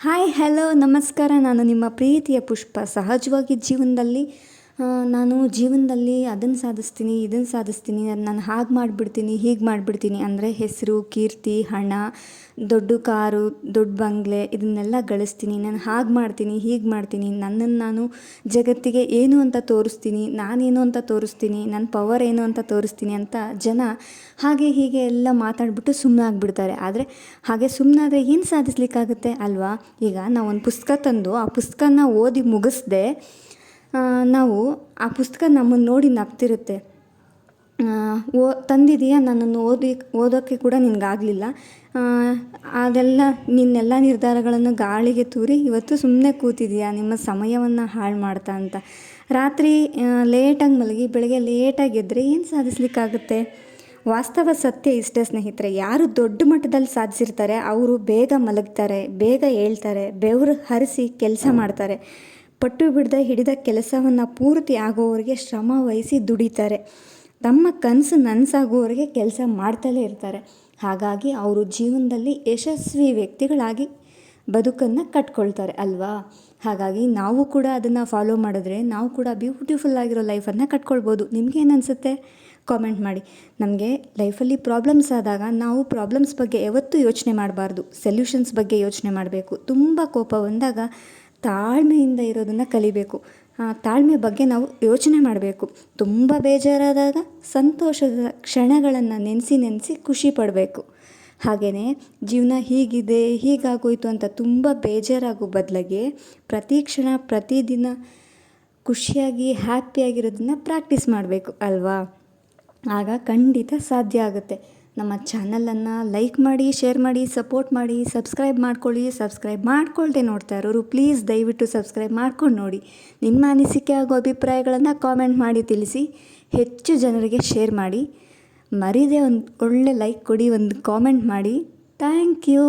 Hi hello ನಮಸ್ಕಾರ. ನಾನು ನಿಮ್ಮ ಪ್ರೀತಿಯ ಪುಷ್ಪ. ಸಹಜವಾಗಿ ಜೀವನದಲ್ಲಿ ನಾನು ಜೀವನದಲ್ಲಿ ಅದನ್ನು ಸಾಧಿಸ್ತೀನಿ, ಇದನ್ನು ಸಾಧಿಸ್ತೀನಿ, ನಾನು ಹಾಗೆ ಮಾಡಿಬಿಡ್ತೀನಿ, ಹೀಗೆ ಮಾಡಿಬಿಡ್ತೀನಿ ಅಂದರೆ ಹೆಸರು, ಕೀರ್ತಿ, ಹಣ, ದೊಡ್ಡ ಕಾರು, ದೊಡ್ಡ ಬಂಗ್ಲೆ ಇದನ್ನೆಲ್ಲ ಗಳಿಸ್ತೀನಿ. ನಾನು ಹಾಗೆ ಮಾಡ್ತೀನಿ, ಹೀಗೆ ಮಾಡ್ತೀನಿ. ನನ್ನನ್ನು ನಾನು ಜಗತ್ತಿಗೆ ಏನು ಅಂತ ತೋರಿಸ್ತೀನಿ, ನಾನೇನು ಅಂತ ತೋರಿಸ್ತೀನಿ, ನನ್ನ ಪವರ್ ಏನು ಅಂತ ತೋರಿಸ್ತೀನಿ ಅಂತ ಜನ ಹಾಗೆ ಹೀಗೆ ಎಲ್ಲ ಮಾತಾಡಿಬಿಟ್ಟು ಸುಮ್ಮನೆ ಆಗಿಬಿಡ್ತಾರೆ. ಆದರೆ ಹಾಗೆ ಸುಮ್ಮನಾದರೆ ಏನು ಸಾಧಿಸ್ಲಿಕ್ಕಾಗುತ್ತೆ ಅಲ್ವಾ? ಈಗ ನಾವು ಒಂದು ಪುಸ್ತಕ ತಂದು ಆ ಪುಸ್ತಕನ ಓದಿ ಮುಗಿಸ್ದೆ ನಾವು ಆ ಪುಸ್ತಕ ನಮ್ಮನ್ನು ನೋಡಿ ನಗ್ತಿರುತ್ತೆ ಓ, ತಂದಿದೀಯ, ನನ್ನನ್ನು ಓದಿ ಓದೋಕ್ಕೆ ಕೂಡ ನಿನಗಾಗಲಿಲ್ಲ. ಅದೆಲ್ಲ, ನಿನ್ನೆಲ್ಲ ನಿರ್ಧಾರಗಳನ್ನು ಗಾಳಿಗೆ ತೂರಿ ಇವತ್ತು ಸುಮ್ಮನೆ ಕೂತಿದೀಯ, ನಿಮ್ಮ ಸಮಯವನ್ನು ಹಾಳು ಮಾಡ್ತಾ ಅಂತ. ರಾತ್ರಿ ಲೇಟಾಗಿ ಮಲಗಿ, ಬೆಳಗ್ಗೆ ಲೇಟಾಗಿ ಎದ್ದರೆ ಏನು ಸಾಧಿಸ್ಲಿಕ್ಕಾಗುತ್ತೆ? ವಾಸ್ತವ ಸತ್ಯ ಇಷ್ಟೇ ಸ್ನೇಹಿತರೆ, ಯಾರು ದೊಡ್ಡ ಮಟ್ಟದಲ್ಲಿ ಸಾಧಿಸಿರ್ತಾರೆ, ಅವರು ಬೇಗ ಮಲಗ್ತಾರೆ, ಬೇಗ ಹೇಳ್ತಾರೆ ಬೆವರು ಹರಿಸಿ ಕೆಲಸ ಮಾಡ್ತಾರೆ. ಪಟ್ಟು ಬಿಡದೆ ಹಿಡಿದ ಕೆಲಸವನ್ನು ಪೂರ್ತಿ ಆಗೋವರೆಗೆ ಶ್ರಮ ವಹಿಸಿ ದುಡಿತಾರೆ. ತಮ್ಮ ಕನಸು ನನಸಾಗುವವರೆಗೆ ಕೆಲಸ ಮಾಡ್ತಲೇ ಇರ್ತಾರೆ. ಹಾಗಾಗಿ ಅವರು ಜೀವನದಲ್ಲಿ ಯಶಸ್ವಿ ವ್ಯಕ್ತಿಗಳಾಗಿ ಬದುಕನ್ನು ಕಟ್ಕೊಳ್ತಾರೆ ಅಲ್ವಾ? ಹಾಗಾಗಿ ನಾವು ಕೂಡ ಅದನ್ನು ಫಾಲೋ ಮಾಡಿದ್ರೆ ನಾವು ಕೂಡ ಬ್ಯೂಟಿಫುಲ್ ಆಗಿರೋ ಲೈಫನ್ನು ಕಟ್ಕೊಳ್ಬೋದು. ನಿಮ್ಗೇನು ಅನಿಸುತ್ತೆ? ಕಾಮೆಂಟ್ ಮಾಡಿ. ನಮಗೆ ಲೈಫಲ್ಲಿ ಪ್ರಾಬ್ಲಮ್ಸ್ ಆದಾಗ ನಾವು ಪ್ರಾಬ್ಲಮ್ಸ್ ಬಗ್ಗೆ ಯಾವತ್ತೂ ಯೋಚನೆ ಮಾಡಬಾರ್ದು. ಸೊಲ್ಯೂಷನ್ಸ್ ಬಗ್ಗೆ ಯೋಚನೆ ಮಾಡಬೇಕು. ತುಂಬ ಕೋಪ ಬಂದಾಗ ತಾಳ್ಮೆಯಿಂದ ಇರೋದನ್ನು ಕಲಿಬೇಕು. ತಾಳ್ಮೆ ಬಗ್ಗೆ ನಾವು ಯೋಚನೆ ಮಾಡಬೇಕು. ತುಂಬ ಬೇಜಾರಾದಾಗ ಸಂತೋಷದ ಕ್ಷಣಗಳನ್ನು ನೆನೆಸಿ ನೆನೆಸಿ ಖುಷಿ ಪಡಬೇಕು. ಹಾಗೆಯೇ ಜೀವನ ಹೀಗಿದೆ, ಹೀಗಾಗೋಯ್ತು ಅಂತ ತುಂಬ ಬೇಜಾರಾಗೋ ಬದಲಿಗೆ ಪ್ರತಿ ಕ್ಷಣ, ಪ್ರತಿದಿನ ಖುಷಿಯಾಗಿ, ಹ್ಯಾಪಿಯಾಗಿರೋದನ್ನು ಪ್ರಾಕ್ಟೀಸ್ ಮಾಡಬೇಕು ಅಲ್ವಾ? ಆಗ ಖಂಡಿತ ಸಾಧ್ಯ ಆಗುತ್ತೆ. ನಮ್ಮ ಚಾನಲನ್ನು ಲೈಕ್ ಮಾಡಿ, ಶೇರ್ ಮಾಡಿ, ಸಪೋರ್ಟ್ ಮಾಡಿ, ಸಬ್ಸ್ಕ್ರೈಬ್ ಮಾಡ್ಕೊಳ್ಳಿ, ಸಬ್ಸ್ಕ್ರೈಬ್ ಮಾಡ್ಕೊಳ್ದೆ ನೋಡ್ತಾ ಇರೋರು, ಪ್ಲೀಸ್ ದಯವಿಟ್ಟು ಸಬ್ಸ್ಕ್ರೈಬ್ ಮಾಡ್ಕೊಂಡು ನೋಡಿ. ನಿಮ್ಮ ಅನಿಸಿಕೆ ಹಾಗೂ ಅಭಿಪ್ರಾಯಗಳನ್ನು ಕಾಮೆಂಟ್ ಮಾಡಿ ತಿಳಿಸಿ, ಹೆಚ್ಚು ಜನರಿಗೆ ಶೇರ್ ಮಾಡಿ. ಮರೀದೆ ಒಂದು ಒಳ್ಳೆ ಲೈಕ್ ಕೊಡಿ, ಒಂದು ಕಾಮೆಂಟ್ ಮಾಡಿ. Thank you.